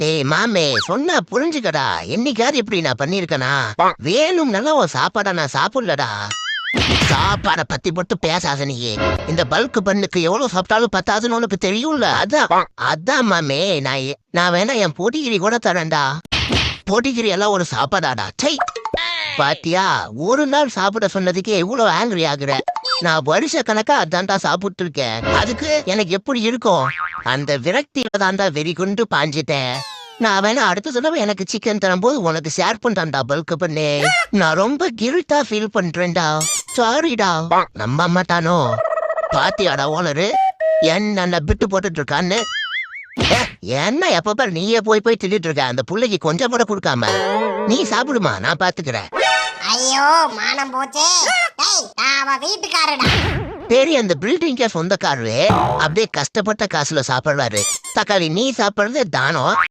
டேய் மாமே சொன்னா புரிஞ்சுக்கடா. என்னைக்காவது இப்படி நான் பண்ணிருக்கனா வேணும் நல்லா ஒரு சாப்பாடா நான் சாப்பிடலடா. சாப்பாட பத்தி மட்டும் பேசாத நீ இந்த பல்க் பண்ணுக்கு எவ்வளவு சாப்பிட்டாலும் பத்தாதுன்னு உனக்கு தெரியும்ல? அதான். அதான் மாமே நான் நான் வேணா என் பொடிகிரி கூட தரேன்டா. பொடிகிரி எல்லாம் ஒரு சாப்பாடாடா. சை பாத்தியா ஒரு நாள் சாப்பிட சொன்னதுக்கே இவ்வளவு ஆங்கிரி ஆகுற. நான் வருஷ கணக்கா அதான்டா சாப்பிட்டு இருக்கேன் அதுக்கு எனக்கு எப்படி இருக்கும்? அந்த விரக்தியில தான்டா வெறி கொண்டு பாஞ்சிட்டேன். நான் வேணா அடுத்த தடவை எனக்கு சிக்கன் தரும்போது உனக்கு ஷேர் பண்றேன்டா பல்க் பண்ணு. நான் ரொம்ப கில்ட்டா ஃபீல் பண்றேன்டா. சாரிடா நம்ம அம்மா தானோ? பாத்தியாடா ஓனரு? என்ன விட்டு போட்டுட்டு இருக்கான்னு என்ன எப்ப பாரு நீயே போய் போய் திட்டிட்டு இருக்க அந்த புள்ளைக்கு கொஞ்சம் கூட கொடுக்காம. நீ சாப்பிடுமா நான் பாத்துக்கிறேன். ஐயோ மானம் போச்சே. டேய் நான் அவ வீட்டுக்காரடா சரி அந்த பில்டிங்கே சொந்தக்காரரு. அப்படியே கஷ்டப்பட்ட காசுல சாப்பிடுறாரு தக்காளி நீ சாப்பிடுறது தானம்